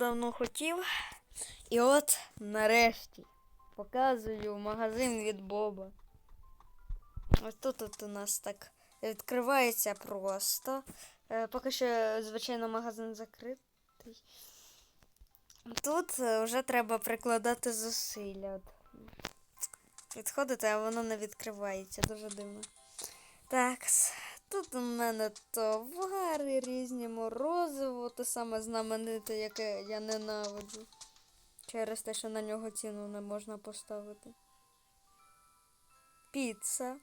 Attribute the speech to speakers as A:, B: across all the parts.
A: давно хотів. І от нарешті показую магазин від Боба. Ось тут от у нас так відкривається просто. Е, Поки що, звичайно, магазин закритий. Тут е, вже треба прикладати зусилля. Відходити, а воно не відкривається. Дуже дивно. Так, тут у мене товари різні, морозиво, те саме знамените, яке я ненавиджу. Через те, що на нього ціну не можна поставити. Піца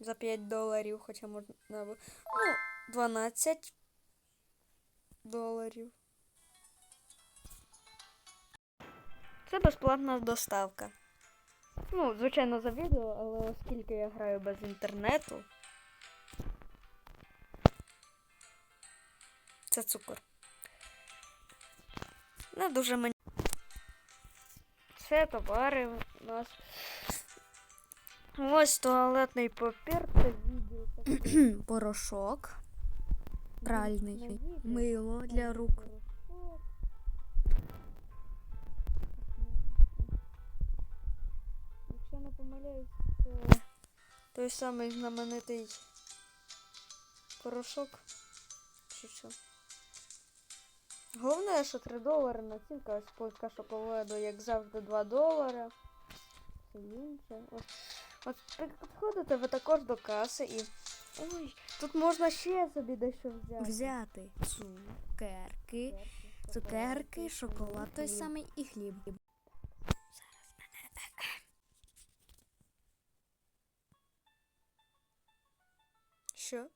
A: за 5 доларів, хоча можна. Ну, 12 доларів. Це безплатна доставка. Ну, звичайно, за відео, але оскільки я граю без інтернету. Це цукор. Не дуже мені. Це товари у нас. Ось туалетний папір, відео.
B: Порошок, пральний, мило для рук.
A: Якщо не помиляюсь, той самий знаменитий порошок. Чи що? Головне, що 3 долари націнка, ось плитка шоколаду, як завжди, 2 долари. Інше. От, от підходите ви також до каси і. Ой, тут можна ще собі дещо взяти.
B: Взяти цукерки, цукерки, шоколад той самий і хліб.
A: Що?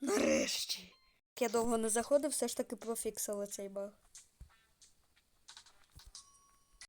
A: Нарешті. Я довго не заходив, все ж таки профіксила цей баг.